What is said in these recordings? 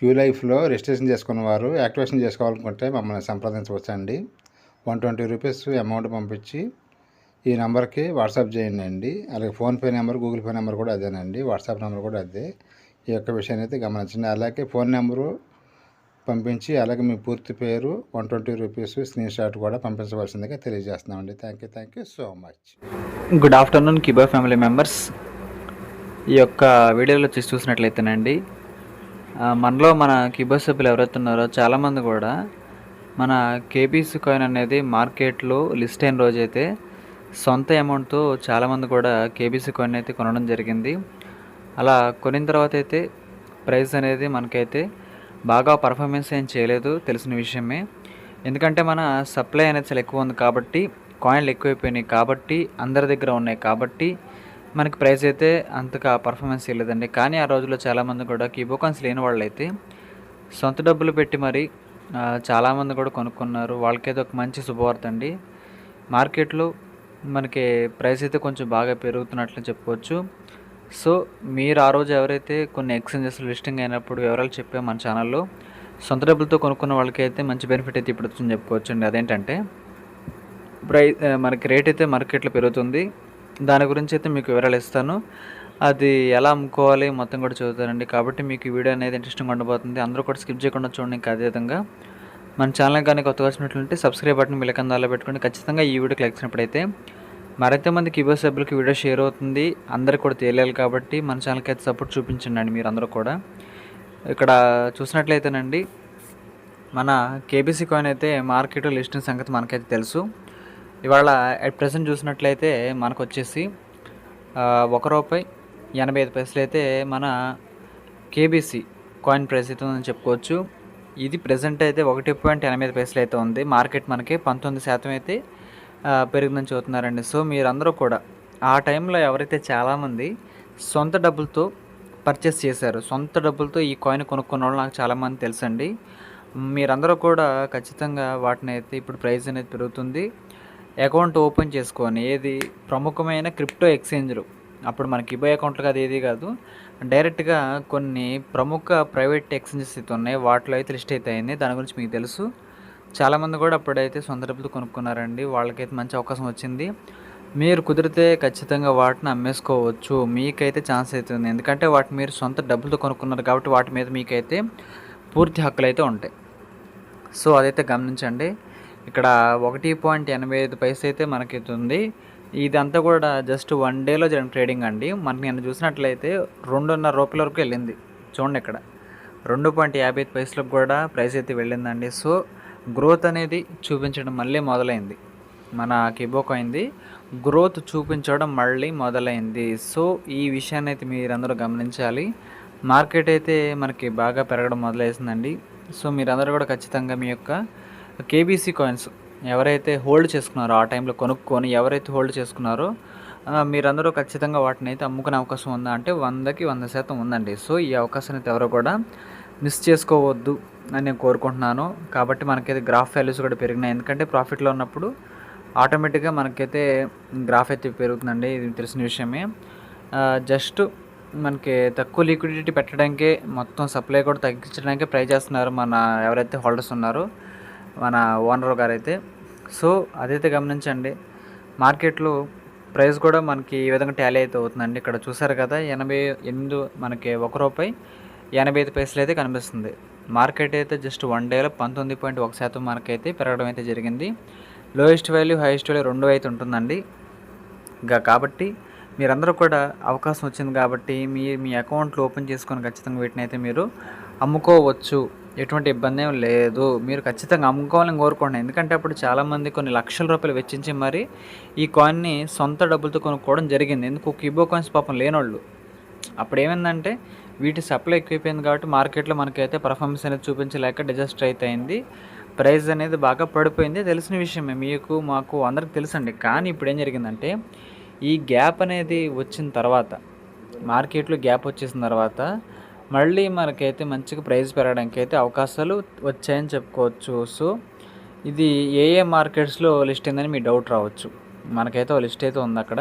Queue లైఫ్లో registration చేసుకున్న వారు యాక్టివేషన్ చేసుకోవాలనుకుంటే మమ్మల్ని సంప్రదించవచ్చండి. వన్ ట్వంటీ రూపీస్ అమౌంట్ పంపించి ఈ నెంబర్కి వాట్సాప్ చేయండి అండి. అలాగే PhonePe number Google pay number కూడా అదేనండి. వాట్సాప్ నెంబర్ కూడా అదే. ఈ యొక్క విషయాన్ని అయితే గమనించండి. అలాగే ఫోన్ నెంబరు పంపించి అలాగే మీ పూర్తి పేరు one twenty rupees screenshot కూడా పంపించవలసిందిగా తెలియజేస్తున్నామండి. Thank you thank you so much. Good afternoon కిబా family members. ఈ యొక్క వీడియోలో చూసి చూసినట్లయితేనండి మనలో మన కిబో సభ్యులు ఎవరైతే ఉన్నారో చాలామంది కూడా మన కేబీసీ కాయిన్ అనేది మార్కెట్లో లిస్ట్ అయిన రోజైతే సొంత అమౌంట్తో చాలామంది కూడా కేబీసీ కాయిన్ అయితే కొనడం జరిగింది. అలా కొనిన తర్వాత అయితే ప్రైస్ అనేది మనకైతే బాగా పర్ఫార్మెన్స్ ఏం చేయలేదు తెలిసిన విషయమే. ఎందుకంటే మన సప్లై అనేది చాలా ఎక్కువ ఉంది కాబట్టి కాయిన్లు ఎక్కువైపోయినాయి కాబట్టి అందరి దగ్గర ఉన్నాయి కాబట్టి మనకి ప్రైస్ అయితే అంతగా పర్ఫార్మెన్స్ ఇవ్వలేదండి. కానీ ఆ రోజుల్లో చాలామంది కూడా కీబోకాన్స్ లేని వాళ్ళైతే సొంత డబ్బులు పెట్టి మరి చాలామంది కూడా కొనుక్కున్నారు. వాళ్ళకైతే ఒక మంచి శుభవార్త అండి. మార్కెట్లో మనకి ప్రైస్ అయితే కొంచెం బాగా పెరుగుతున్నట్లు చెప్పుకోవచ్చు సో మీరు ఆ రోజు ఎవరైతే కొన్ని ఎక్స్చేంజెస్ లిస్టింగ్ అయినప్పుడు వివరాలు చెప్పే మన ఛానల్లో సొంత డబ్బులతో కొనుక్కున్న వాళ్ళకి అయితే మంచి బెనిఫిట్ అయితే ఇప్పుడు వచ్చింది చెప్పుకోవచ్చు అండి అదేంటంటే ప్రై మనకి రేట్ అయితే మార్కెట్లో పెరుగుతుంది. దాని గురించి అయితే మీకు వివరాలు ఇస్తాను. అది ఎలా అమ్ముకోవాలి మొత్తం కూడా చదువుతానండి. కాబట్టి మీకు ఈ వీడియో అనేది ఇంట్రెస్టింగ్ ఉండబోతుంది. అందరూ కూడా స్కిప్ చేయకుండా చూడండి ఇంకా అదేవిధంగా మన ఛానల్ కానీ కొత్తగా వచ్చినట్లుంటే సబ్స్క్రైబ్ బటన్ మిలకందాలో పెట్టుకోండి ఖచ్చితంగా ఈ వీడియోకి క్లిక్ చేసినప్పుడైతే మరింత మంది కీబో సభ్యులకి వీడియో షేర్ అవుతుంది. అందరికి కూడా తెలియాలి కాబట్టి మన ఛానల్కి అయితే సపోర్ట్ చూపించండి అండి మీరు అందరూ కూడా. ఇక్కడ చూసినట్లయితేనండి మన కేబీసీ కాయిన్ అయితే మార్కెట్ లిస్టింగ్ సంగతి మనకైతే తెలుసు. ఇవాళ అట్ ప్రజెంట్ చూసినట్లయితే మనకు వచ్చేసి ఒక రూపాయి ఎనభై ఐదు పైసలు అయితే మన కేబీసీ కాయిన్ ప్రైస్ అయితే ఉందని చెప్పుకోవచ్చు. ఇది ప్రజెంట్ అయితే ఒకటి పాయింట్ ఎనభై ఐదు పైసలు అయితే ఉంది. మార్కెట్ మనకి పంతొమ్మిది శాతం అయితే పెరిగిందని చూస్తున్నారండి సో మీరందరూ కూడా ఆ టైంలో ఎవరైతే చాలామంది సొంత డబ్బులతో పర్చేస్ చేశారు సొంత డబ్బులతో ఈ కాయిన్ కొనుక్కున్న వాళ్ళు నాకు చాలామంది తెలుసండి. మీరందరూ కూడా ఖచ్చితంగా వాటిని అయితే ఇప్పుడు ప్రైస్ అనేది పెరుగుతుంది. అకౌంట్ ఓపెన్ చేసుకొని ఏది ప్రముఖమైన క్రిప్టో ఎక్స్చేంజ్లు. అప్పుడు మనకి ఇబో అకౌంట్లు కాదు ఏది కాదు. డైరెక్ట్గా కొన్ని ప్రముఖ ప్రైవేట్ ఎక్స్చేంజెస్ అయితే ఉన్నాయి. వాటిలో అయితే లిస్ట్ అయితే అయింది. దాని గురించి మీకు తెలుసు. చాలామంది కూడా అప్పుడైతే సొంత డబ్బులు కొనుక్కున్నారండి. వాళ్ళకైతే మంచి అవకాశం వచ్చింది. మీరు కుదిరితే ఖచ్చితంగా వాటిని అమ్మేసుకోవచ్చు. మీకైతే ఛాన్స్ అవుతుంది ఎందుకంటే వాటి మీరు సొంత డబ్బులతో కొనుక్కున్నారు కాబట్టి వాటి మీద మీకైతే పూర్తి హక్కులు అయితే ఉంటాయి. సో అదైతే గమనించండి. ఇక్కడ ఒకటి పాయింట్ ఎనభై ఐదు పైస అయితే మనకి ఉంది ఇదంతా కూడా జస్ట్ వన్ డేలో జరిగిన ట్రేడింగ్ అండి. మనకి నేను చూసినట్లయితే రెండున్నర రూపాయల వరకు వెళ్ళింది. చూడండి ఇక్కడ. రెండు పాయింట్ యాభై ఐదు పైసలకు కూడా ప్రైస్ అయితే వెళ్ళిందండి. సో గ్రోత్ అనేది చూపించడం మళ్ళీ మొదలైంది. మన కిబోక్ అయింది గ్రోత్ చూపించడం మళ్ళీ మొదలైంది. సో ఈ విషయాన్ని అయితే మీరందరూ గమనించాలి. మార్కెట్ అయితే మనకి బాగా పెరగడం మొదలైందండి. సో మీరందరూ కూడా ఖచ్చితంగా మీ యొక్క కేబీసీ కాయిన్స్ ఎవరైతే హోల్డ్ చేసుకున్నారో ఆ టైంలో కొనుక్కొని ఎవరైతే హోల్డ్ చేసుకున్నారో మీరందరూ ఖచ్చితంగా వాటిని అయితే అమ్ముకునే అవకాశం ఉందా? అంటే వందకి వంద శాతం ఉందండి. సో ఈ అవకాశాన్ని అయితే ఎవరు కూడా మిస్ చేసుకోవద్దు అని నేను కోరుకుంటున్నాను. కాబట్టి మనకైతే గ్రాఫ్ వాల్యూస్ కూడా పెరిగినాయి. ఎందుకంటే ప్రాఫిట్లో ఉన్నప్పుడు ఆటోమేటిక్గా మనకైతే గ్రాఫ్ అయితే పెరుగుతుందండి. ఇది తెలిసిన విషయమే. జస్ట్ మనకి తక్కువ లిక్విడిటీ పెట్టడానికే మొత్తం సప్లై కూడా తగ్గించడానికే ట్రై చేస్తున్నారు మన ఎవరైతే హోల్డర్స్ ఉన్నారో. మన ఓనర్ గారు అయితే సో అదైతే గమనించండి. మార్కెట్లో ప్రైస్ కూడా మనకి ఈ విధంగా ట్యాలీ అయితే అవుతుందండి. ఇక్కడ చూసారు కదా ఎనభై ఎనిమిది మనకి ఒక రూపాయి ఎనభై ఐదు పైసలు అయితే కనిపిస్తుంది. మార్కెట్ అయితే జస్ట్ వన్ డేలో పంతొమ్మిది పాయింట్ ఒక శాతం మనకైతే పెరగడం అయితే జరిగింది. లోయెస్ట్ వాల్యూ హైయెస్ట్ వాల్యూ రెండు అయితే ఉంటుందండి. ఇంకా కాబట్టి మీరందరూ కూడా అవకాశం వచ్చింది కాబట్టి మీ మీ అకౌంట్లు ఓపెన్ చేసుకొని ఖచ్చితంగా వీటిని అయితే మీరు అమ్ముకోవచ్చు. ఎటువంటి ఇబ్బంది ఏం లేదు. మీరు ఖచ్చితంగా అమ్ముకోవాలని కోరుకోండి. ఎందుకంటే అప్పుడు చాలామంది కొన్ని లక్షల రూపాయలు వెచ్చించి మరి ఈ కాయిన్ని సొంత డబ్బులతో కొనుక్కోవడం జరిగింది. ఎందుకు? కిబో కాయిన్స్ పాపం లేనోళ్ళు. అప్పుడు ఏమైందంటే వీటి సప్లై ఎక్కువైపోయింది కాబట్టి మార్కెట్లో మనకైతే పర్ఫార్మెన్స్ అనేది చూపించలేక డిజాస్టర్ అయితే అయింది ప్రైస్ అనేది బాగా పడిపోయింది. తెలిసిన విషయమే మీకు మాకు అందరికి తెలుసండి. కానీ ఇప్పుడు ఏం జరిగిందంటే ఈ గ్యాప్ అనేది వచ్చిన తర్వాత మార్కెట్లో గ్యాప్ వచ్చేసిన తర్వాత మళ్ళీ మనకైతే మంచిగా ప్రైస్ పెరగడానికి అయితే అవకాశాలు వచ్చాయని చెప్పుకోవచ్చు. సో ఇది ఏ ఏ మార్కెట్స్లో లిస్ట్ అయిందని మీ డౌట్ రావచ్చు. మనకైతే ఒక లిస్ట్ అయితే ఉంది అక్కడ.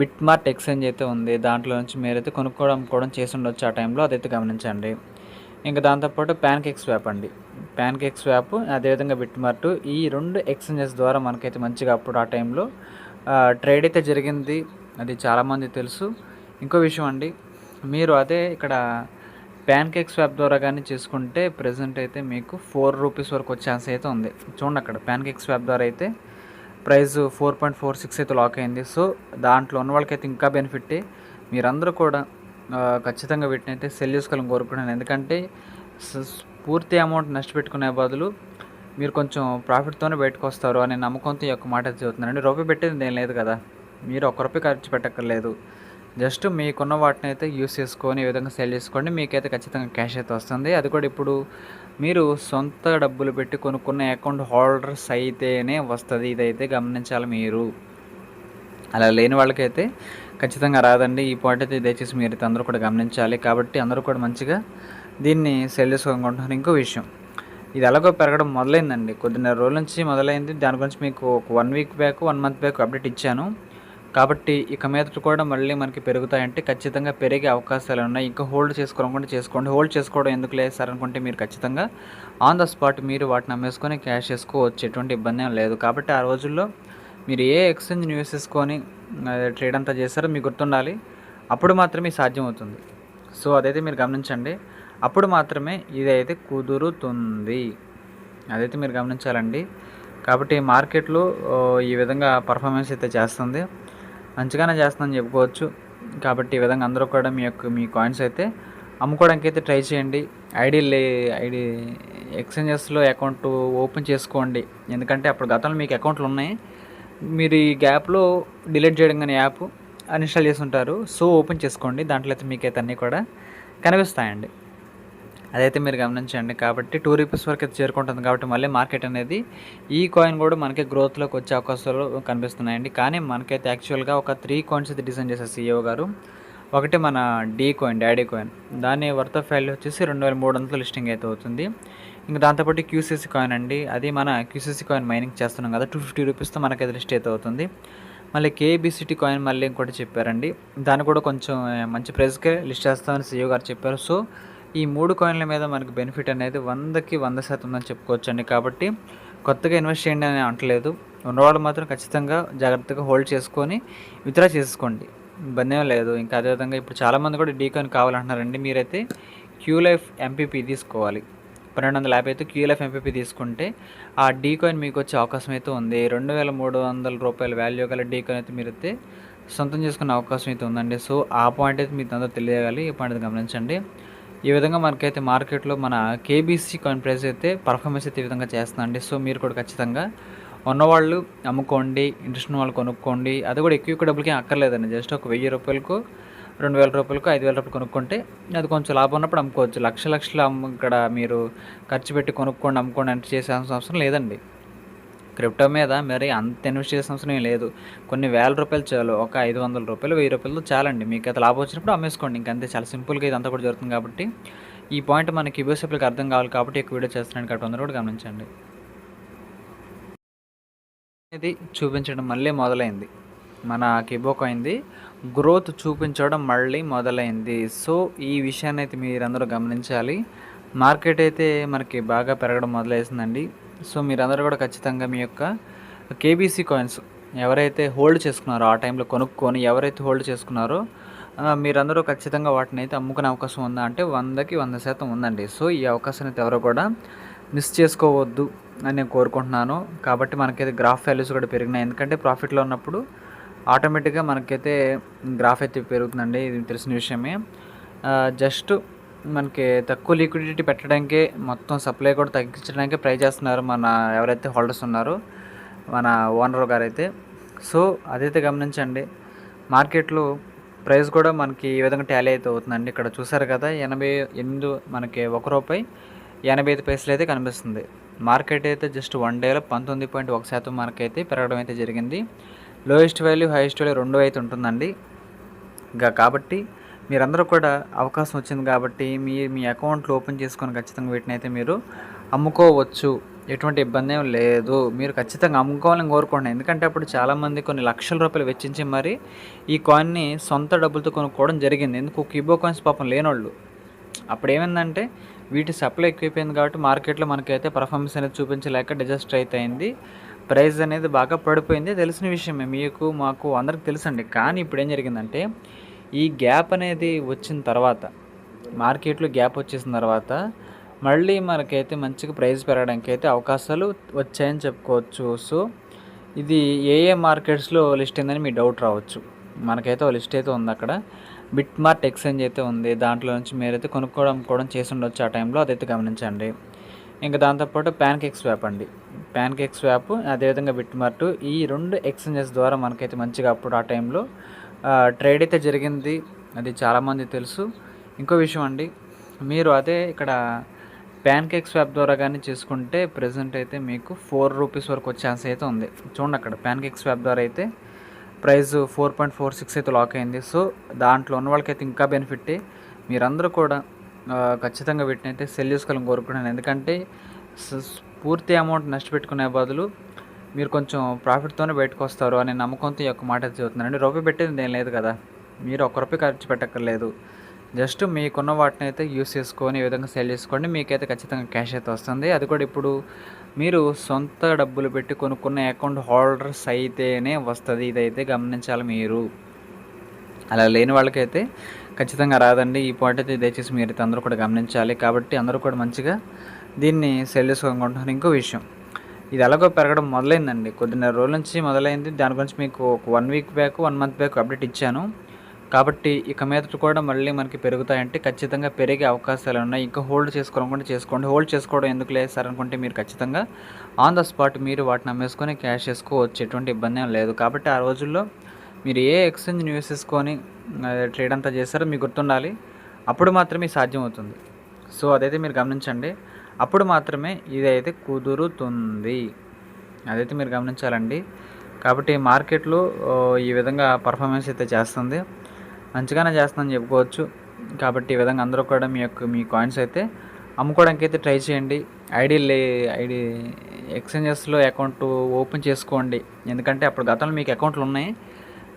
బిట్ మార్ట్ ఎక్స్చేంజ్ అయితే ఉంది. దాంట్లో నుంచి మీరైతే కొనుక్కోవడం కూడా చేసి ఉండొచ్చు ఆ టైంలో. అదైతే గమనించండి. ఇంకా దాంతోపాటు ప్యాన్ కేక్ స్వాప్ అండి. ప్యాన్ కేక్ స్వాప్ అదేవిధంగా బిట్ మార్ట్ ఈ రెండు ఎక్స్చేంజెస్ ద్వారా మనకైతే మంచిగా అప్పుడు ఆ టైంలో ట్రేడ్ అయితే జరిగింది. అది చాలామంది తెలుసు. ఇంకో విషయం అండి. మీరు అదే ఇక్కడ ప్యాన్ కేక్ స్వాప్ ద్వారా కానీ చేసుకుంటే ప్రజెంట్ అయితే మీకు ఫోర్ రూపీస్ వరకు వచ్చే ఛాన్స్ అయితే ఉంది. చూడండి అక్కడ ప్యాన్ కేక్ స్వాప్ ద్వారా అయితే price four point four six అయితే లాక్ అయింది. సో దాంట్లో ఉన్న వాళ్ళకైతే ఇంకా బెనిఫిట్ మీరందరూ కూడా ఖచ్చితంగా వీటిని అయితే సెల్ చేసుకోవాలని కోరుకుంటున్నాను. ఎందుకంటే పూర్తి అమౌంట్ నష్టపెట్టుకునే బదులు మీరు కొంచెం ప్రాఫిట్తోనే బయటకు వస్తారు అనే నమ్మకంతో ఈ యొక్క మాట చదువుతున్నారండి రూపాయి పెట్టేది ఏం లేదు కదా. మీరు ఒక్క రూపాయి ఖర్చు పెట్టక్కర్లేదు. జస్ట్ మీకున్న వాటిని అయితే యూస్ చేసుకొని ఈ విధంగా సెల్ చేసుకోండి. మీకైతే ఖచ్చితంగా క్యాష్ అయితే వస్తుంది. అది కూడా ఇప్పుడు మీరు సొంత డబ్బులు పెట్టి కొనుక్కున్న అకౌంట్ హోల్డర్స్ అయితేనే వస్తుంది. ఇదైతే గమనించాలి మీరు. అలా లేని వాళ్ళకైతే ఖచ్చితంగా రాదండి. ఈ పాయింట్ అయితే దయచేసి మీరు అయితే అందరూ కూడా గమనించాలి. కాబట్టి అందరూ కూడా మంచిగా దీన్ని సెల్ చేసుకోనుకుంటున్నారు ఇంకో విషయం ఇది ఎలాగో పెరగడం మొదలైందండి. కొద్దిన్నర రోజుల నుంచి మొదలైంది. దాని గురించి మీకు ఒక one week back one month back update ఇచ్చాను. కాబట్టి ఇక మీదట కూడా మళ్ళీ మనకి పెరుగుతాయంటే ఖచ్చితంగా పెరిగే అవకాశాలు ఉన్నాయి. ఇంకా హోల్డ్ చేసుకోవాలనుకుంటే చేసుకోండి. హోల్డ్ చేసుకోవడం ఎందుకు లేదు సార్ అనుకుంటే మీరు ఖచ్చితంగా ఆన్ ద స్పాట్ మీరు వాటిని అమ్మేసుకొని క్యాష్ చేసుకోవచ్చు ఎటువంటి ఇబ్బంది ఏం లేదు. కాబట్టి ఆ రోజుల్లో మీరు ఏ ఎక్స్చేంజ్ నివేసేసుకొని ట్రేడ్ అంతా చేస్తారో మీకు గుర్తుండాలి. అప్పుడు మాత్రమే సాధ్యమవుతుంది. సో అదైతే మీరు గమనించండి. అప్పుడు మాత్రమే ఇదైతే కుదురుతుంది. అదైతే మీరు గమనించాలండి. కాబట్టి మార్కెట్లో ఈ విధంగా పర్ఫార్మెన్స్ అయితే చేస్తుంది. మంచిగానే చేస్తుందని చెప్పుకోవచ్చు. కాబట్టి ఈ విధంగా అందరూ కూడా మీ యొక్క మీ కాయిన్స్ అయితే అమ్ముకోవడానికి అయితే ట్రై చేయండి. ఐడి లే ఐడి ఎక్స్చేంజెస్లో అకౌంట్ ఓపెన్ చేసుకోండి. ఎందుకంటే అప్పుడు గతంలో మీకు అకౌంట్లు ఉన్నాయి. మీరు ఈ గ్యాప్లో డిలీట్ చేయడం కానీ యాప్ అన్ఇన్స్టాల్ చేసి ఉంటారు. సో ఓపెన్ చేసుకోండి. దాంట్లో అయితే మీకైతే అన్నీ కూడా కనిపిస్తాయండి. అదైతే మీరు గమనించండి. కాబట్టి టూ రూపీస్ వరకు అయితే చేరుకుంటుంది. కాబట్టి మళ్ళీ మార్కెట్ అనేది ఈ కాయిన్ కూడా మనకి గ్రోత్లోకి వచ్చే అవకాశాలు కనిపిస్తున్నాయండి. కానీ మనకైతే యాక్చువల్గా ఒక త్రీ కాయిన్స్ అయితే డిజైన్ చేశారు సీఈఓ గారు. ఒకటి మన డీ కాయిన్ డాడీ కాయిన్ దాని వర్త్ ఆఫ్ వాల్యూ వచ్చేసి రెండు వేల మూడు వందలు లిస్టింగ్ అయితే అవుతుంది. ఇంకా దాంతోపాటు క్యూసీసీ కాయిన్ అండి. అది మన క్యూసీసీ కాయిన్ మైనింగ్ చేస్తున్నాం కదా టూ ఫిఫ్టీ రూపీస్తో మనకైతే లిస్ట్ అయితే అవుతుంది. మళ్ళీ కేబిసిటీ కాయిన్ మళ్ళీ ఇంకోటి చెప్పారండి. దాన్ని కూడా కొంచెం మంచి ప్రైస్కే లిస్ట్ చేస్తామని సీఈఓ గారు చెప్పారు. సో ఈ మూడు కాయిన్ల మీద మనకి బెనిఫిట్ అనేది వందకి వంద శాతం ఉందని చెప్పుకోవచ్చండి. కాబట్టి కొత్తగా ఇన్వెస్ట్ చేయండి అని అంటలేదు ఉన్నవాళ్ళు మాత్రం ఖచ్చితంగా జాగ్రత్తగా హోల్డ్ చేసుకొని విత్డ్రా చేసుకోండి. ఇబ్బంది లేదు. ఇంకా అదేవిధంగా ఇప్పుడు చాలామంది కూడా డీ కాయిన్ కావాలంటున్నారండి. మీరైతే క్యూ లైఫ్ ఎంపీపీ తీసుకోవాలి. పన్నెండు వందల యాభై అయితే క్యూ లైఫ్ ఎంపీపీ తీసుకుంటే ఆ డీ కాయిన్ మీకు వచ్చే అవకాశం అయితే ఉంది. రెండు వేల మూడు వందల రూపాయల వాల్యూ గల డీ కాయిన్ అయితే మీరైతే సొంతం చేసుకునే అవకాశం అయితే ఉందండి. సో ఆ పాయింట్ అయితే మీకు అందరూ తెలియజేయాలి. ఈ పాయింట్ అయితే గమనించండి. ఈ విధంగా మనకైతే మార్కెట్లో మన కేబీసీ కాయిన్ ప్రైస్ అయితే పర్ఫార్మెన్స్ అయితే ఈ విధంగా చేస్తుందండి. సో మీరు కూడా ఖచ్చితంగా ఉన్నవాళ్ళు అమ్ముకోండి ఇంట్రెస్ట్ ఉన్న వాళ్ళు కొనుక్కోండి. అది కూడా ఎక్కువ ఎక్కువ డబ్బులకి అక్కర్లేదండి. జస్ట్ ఒక వెయ్యి రూపాయలకు రెండు వేల రూపాయలకు ఐదు వేల రూపాయలు కొనుక్కుంటే అది కొంచెం లాభం ఉన్నప్పుడు అమ్ముకోవచ్చు. లక్ష లక్షలు ఇక్కడ మీరు ఖర్చు పెట్టి కొనుక్కోండి అమ్ముకోండి అంటే చేసే అవసరం లేదండి. క్రిప్టో మీద మరి అంత ఇన్వెస్ట్ చేసిన అవసరం లేదు. కొన్ని వేల రూపాయలు చాలు ఒక ఐదు వందల రూపాయలు వెయ్యి రూపాయలు చాలండి. మీకు అయితే లాభం వచ్చినప్పుడు అమ్మేసుకోండి. ఇంకంతే చాలా సింపుల్గా ఇదంతా కూడా జరుగుతుంది కాబట్టి. ఈ పాయింట్ మనకి యూఎస్ఎఫ్లకు అర్థం కావాలి కాబట్టి ఎక్కువ వీడియో చేస్తున్నాను కాబట్టి అందరూ కూడా గమనించండి. ఇది చూపించడం మళ్ళీ మొదలైంది. మన కిబోక్ అయింది గ్రోత్ చూపించడం మళ్ళీ మొదలైంది. సో ఈ విషయాన్ని అయితే మీరందరూ గమనించాలి. మార్కెట్ అయితే మనకి బాగా పెరగడం మొదలైసిందండి సో మీరందరూ కూడా ఖచ్చితంగా మీ యొక్క కేబీసీ కాయిన్స్ ఎవరైతే హోల్డ్ చేసుకున్నారో ఆ టైంలో కొనుక్కొని ఎవరైతే హోల్డ్ చేసుకున్నారో మీరందరూ ఖచ్చితంగా వాటిని అయితే అమ్ముకునే అవకాశం ఉందా అంటే వందకి వంద శాతం ఉందండి. సో ఈ అవకాశాన్ని అయితే ఎవరు కూడా మిస్ చేసుకోవద్దు అని నేను కోరుకుంటున్నాను. కాబట్టి మనకైతే గ్రాఫ్ వాల్యూస్ కూడా పెరిగినాయి. ఎందుకంటే ప్రాఫిట్లో ఉన్నప్పుడు ఆటోమేటిక్గా మనకైతే గ్రాఫ్ అయితే పెరుగుతుందండి. ఇది తెలిసిన విషయమే. జస్ట్ మనకి తక్కువ లిక్విడిటీ పెట్టడానికే మొత్తం సప్లై కూడా తగ్గించడానికి ట్రై చేస్తున్నారు మన ఎవరైతే హోల్డర్స్ ఉన్నారో మన ఓనర్ గారు అయితే సో అదైతే గమనించండి మార్కెట్లో ప్రైస్ కూడా మనకి ఈ విధంగా టాలీ అయితే అవుతుందండి. ఇక్కడ చూసారు కదా ఎనభై ఎనిమిది మనకి ఒక రూపాయి ఎనభై ఐదు పైసలు అయితే కనిపిస్తుంది. మార్కెట్ అయితే జస్ట్ వన్ డేలో పంతొమ్మిది పాయింట్ ఒక శాతం మనకి అయితే పెరగడం అయితే జరిగింది. లోయెస్ట్ వాల్యూ హైయెస్ట్ వాల్యూ రెండు అయితే ఉంటుందండి. ఇంకా కాబట్టి మీరందరూ కూడా అవకాశం వచ్చింది కాబట్టి మీ మీ అకౌంట్లు ఓపెన్ చేసుకొని ఖచ్చితంగా వీటిని అయితే మీరు అమ్ముకోవచ్చు. ఎటువంటి ఇబ్బంది ఏం లేదు. మీరు ఖచ్చితంగా అమ్ముకోవాలని కోరుకోండి. ఎందుకంటే అప్పుడు చాలామంది కొన్ని లక్షల రూపాయలు వెచ్చించి మరి ఈ కాయిన్ని సొంత డబ్బులతో కొనుక్కోవడం జరిగింది. ఎందుకు? కిబో కాయిన్స్ పాపం లేనోళ్ళు. అప్పుడు ఏమైందంటే వీటి సప్లై ఎక్కువైపోయింది కాబట్టి మార్కెట్లో మనకైతే పర్ఫార్మెన్స్ అనేది చూపించలేక డిజాస్టర్ అయితే అయింది. ప్రైస్ అనేది బాగా పడిపోయింది. తెలిసిన విషయమే. మీకు మాకు అందరికి తెలుసండి. కానీ ఇప్పుడు ఏం జరిగిందంటే ఈ గ్యాప్ అనేది వచ్చిన తర్వాత మార్కెట్లో గ్యాప్ వచ్చేసిన తర్వాత మళ్ళీ మనకైతే మంచిగా ప్రైస్ పెరగడానికి అయితే అవకాశాలు వచ్చాయని చెప్పుకోవచ్చు. సో ఇది ఏ ఏ మార్కెట్స్లో లిస్ట్ అయిందని మీ డౌట్ రావచ్చు. మనకైతే ఒక లిస్ట్ అయితే ఉంది అక్కడ. బిట్ మార్ట్ ఎక్స్చేంజ్ అయితే ఉంది. దాంట్లో నుంచి మీరైతే కొనుక్కోవడం కూడా చేసి ఉండొచ్చు ఆ టైంలో. అదైతే గమనించండి. ఇంకా దాంతోపాటు ప్యాన్ కేక్ స్వాప్ అండి. ప్యాన్ కేక్ స్వాప్ అదేవిధంగా బిట్ మార్ట్ ఈ రెండు ఎక్స్చేంజెస్ ద్వారా మనకైతే మంచిగా అప్పుడు ఆ టైంలో ట్రేడ్ అయితే జరిగింది. అది చాలామంది తెలుసు. ఇంకో విషయం అండి మీరు అదే ఇక్కడ ప్యాన్ కేక్ స్వాప్ ద్వారా కానీ చేసుకుంటే ప్రజెంట్ అయితే మీకు ఫోర్ రూపీస్ వరకు వచ్చే ఛాన్స్ అయితే ఉంది. చూడండి అక్కడ ప్యాన్ కేక్ స్వాప్ ద్వారా అయితే price four point four six అయితే లాక్ అయింది. సో దాంట్లో ఉన్న వాళ్ళకైతే ఇంకా బెనిఫిట్ మీరందరూ కూడా ఖచ్చితంగా వీటిని అయితే సెల్ చేసుకోవాలని కోరుకుంటున్నాను. ఎందుకంటే పూర్తి అమౌంట్ నష్టపెట్టుకునే బదులు మీరు కొంచెం ప్రాఫిట్తోనే బయటకు వస్తారు అనే నమ్మకంతో ఈ యొక్క మాట అయితే రూపాయి పెట్టేది ఏం లేదు కదా. మీరు ఒక్క రూపాయి ఖర్చు పెట్టక్కర్లేదు. జస్ట్ మీకున్న వాటిని అయితే యూస్ చేసుకొని ఈ విధంగా సెల్ చేసుకోండి. మీకైతే ఖచ్చితంగా క్యాష్ అయితే వస్తుంది. అది కూడా ఇప్పుడు మీరు సొంత డబ్బులు పెట్టి కొనుక్కున్న అకౌంట్ హోల్డర్స్ అయితేనే వస్తుంది. ఇదైతే గమనించాలి మీరు. అలా లేని వాళ్ళకైతే ఖచ్చితంగా రాదండి. ఈ పాయింట్ అయితే దయచేసి మీరు అయితే అందరూ కూడా గమనించాలి. కాబట్టి అందరూ కూడా మంచిగా దీన్ని సెల్ చేసుకోవాలనుకుంటున్నారు. ఇంకో విషయం. ఇది ఎలాగో పెరగడం మొదలైందండి. కొద్దిన్నర రోజుల నుంచి మొదలైంది. దాని గురించి మీకు ఒక one week back one month back update ఇచ్చాను. కాబట్టి ఇక మీదట కూడా మళ్ళీ మనకి పెరుగుతాయంటే ఖచ్చితంగా పెరిగే అవకాశాలు ఉన్నాయి. ఇంకా హోల్డ్ చేసుకోవాలనుకుంటే చేసుకోండి. హోల్డ్ చేసుకోవడం ఎందుకు లేదు సార్ అనుకుంటే మీరు ఖచ్చితంగా ఆన్ ద స్పాట్ మీరు వాటిని అమ్మేసుకొని క్యాష్ చేసుకోవచ్చు ఎటువంటి ఇబ్బంది ఏం లేదు. కాబట్టి ఆ రోజుల్లో మీరు ఏ ఎక్స్చేంజ్ యూస్ చేసుకొని ట్రేడ్ అంతా చేస్తారో మీకు గుర్తుండాలి. అప్పుడు మాత్రమే సాధ్యం అవుతుంది. సో అదైతే మీరు గమనించండి. అప్పుడు మాత్రమే ఇదైతే కుదురుతుంది. అదైతే మీరు గమనించాలండి. కాబట్టి మార్కెట్లో ఈ విధంగా పర్ఫార్మెన్స్ అయితే చేస్తుంది. మంచిగానే చేస్తుందని చెప్పుకోవచ్చు. కాబట్టి ఈ విధంగా అందరూ కూడా మీ యొక్క మీ కాయిన్స్ అయితే అమ్ముకోవడానికి అయితే ట్రై చేయండి. ఐడి లే ఐడి ఎక్స్చేంజెస్లో అకౌంట్ ఓపెన్ చేసుకోండి. ఎందుకంటే అప్పుడు గతంలో మీకు అకౌంట్లు ఉన్నాయి.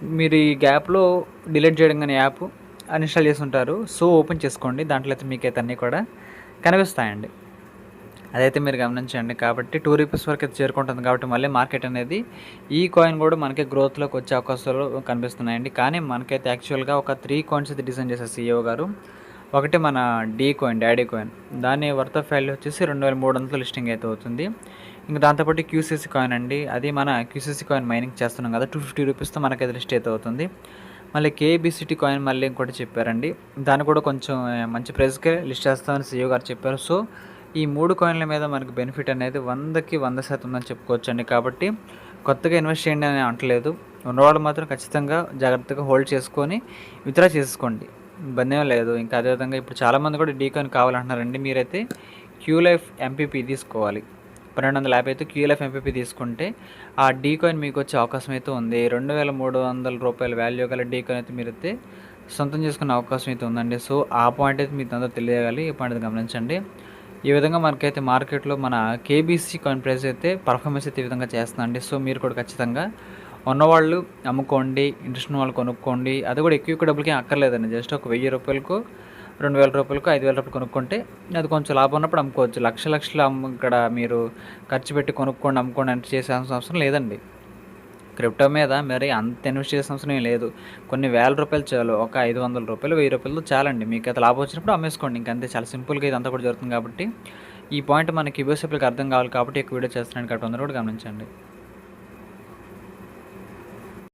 మీరు ఈ గ్యాప్లో డిలీట్ చేయడం కానీ యాప్ అన్ఇన్స్టాల్ చేసి ఉంటారు. సో ఓపెన్ చేసుకోండి. దాంట్లో అయితే మీకైతే అన్నీ కూడా కనిపిస్తాయండి. అదైతే మీరు గమనించండి. కాబట్టి టూ రూపీస్ వరకు అయితే చేరుకుంటుంది. కాబట్టి మళ్ళీ మార్కెట్ అనేది ఈ కాయిన్ కూడా మనకి గ్రోత్లోకి వచ్చే అవకాశాలు కనిపిస్తున్నాయండి. కానీ మనకైతే యాక్చువల్గా ఒక త్రీ కాయిన్స్ అయితే డిజైన్ చేశారు సీఈఓ గారు. ఒకటి మన డీ కాయిన్ డాడీ కాయిన్ దాని వర్త్ ఆఫ్ వాల్యూ వచ్చేసి రెండు వేల మూడు వందలు లిస్టింగ్ అయితే అవుతుంది. ఇంకా దాంతోపాటు క్యూసీసీ కాయిన్ అండి. అది మన క్యూసీసీ కాయిన్ మైనింగ్ చేస్తున్నాం కదా టూ ఫిఫ్టీ రూపీస్తో మనకైతే లిస్ట్ అయితే అవుతుంది. మళ్ళీ కేబిసిటీ కాయిన్ మళ్ళీ ఇంకోటి చెప్పారండి. దాన్ని కూడా కొంచెం మంచి ప్రైస్కే లిస్ట్ చేస్తామని సీఈఓ గారు చెప్పారు. సో ఈ మూడు కాయిన్ల మీద మనకు బెనిఫిట్ అనేది వందకి వంద శాతం ఉందని చెప్పుకోవచ్చు అండి కాబట్టి కొత్తగా ఇన్వెస్ట్ చేయండి అని అంటలేదు ఉన్నవాళ్ళు మాత్రం ఖచ్చితంగా జాగ్రత్తగా హోల్డ్ చేసుకొని విత్డ్రా చేసుకోండి. ఇబ్బంది ఏం లేదు. ఇంకా అదేవిధంగా ఇప్పుడు చాలామంది కూడా డీ కాయిన్ కావాలంటున్నారండి. మీరైతే క్యూ లైఫ్ ఎంపీపీ తీసుకోవాలి. పన్నెండు వందల యాభై అయితే క్యూ లైఫ్ ఎంపీపీ తీసుకుంటే ఆ డీ కాయిన్ మీకు వచ్చే అవకాశం అయితే ఉంది. రెండు వేల మూడు వందల రూపాయల వాల్యూ గల డీ కాయిన్ అయితే మీరైతే సొంతం చేసుకునే అవకాశం అయితే ఉందండి. సో ఆ పాయింట్ అయితే మీకు అందరూ తెలియగాలి ఈ పాయింట్ అయితే గమనించండి. ఈ విధంగా మనకైతే మార్కెట్లో మన కేబీసీ కాయిన్ ప్రైస్ అయితే పర్ఫార్మెన్స్ అయితే ఈ విధంగా చేస్తుందండి. సో మీరు కూడా ఖచ్చితంగా ఉన్నవాళ్ళు అమ్ముకోండి ఇంట్రెస్ట్ ఉన్న వాళ్ళు కొనుక్కోండి. అది కూడా ఎక్కువ ఎక్కువ డబ్బులకి అక్కర్లేదండి. జస్ట్ ఒక వెయ్యి రూపాయలకు రెండు వేల రూపాయలకు ఐదు వేల రూపాయలు కొనుక్కుంటే అది కొంచెం లాభం ఉన్నప్పుడు అమ్ముకోవచ్చు. లక్ష లక్షలు అమ్ము ఇక్కడ మీరు ఖర్చు పెట్టి కొనుక్కోండి అమ్ముకోండి అంటే చేసే అవసరం లేదండి. క్రిప్టో మీద మరి అంత ఇన్వెస్ట్ చేసిన అవసరం ఏం లేదు. కొన్ని వేల రూపాయలు చాలు ఒక ఐదు వందల రూపాయలు వెయ్యి రూపాయలు చాలండి. మీకు అయితే లాభం వచ్చినప్పుడు అమ్మేసుకోండి. ఇంకంతే చాలా సింపుల్గా ఇదంతా కూడా జరుగుతుంది కాబట్టి ఈ పాయింట్ మనకి యూఎస్ఎఫ్లకు అర్థం కావాలి కాబట్టి ఎక్కువ వీడియో చేస్తున్నాను కాబట్టి అందరూ కూడా గమనించండి.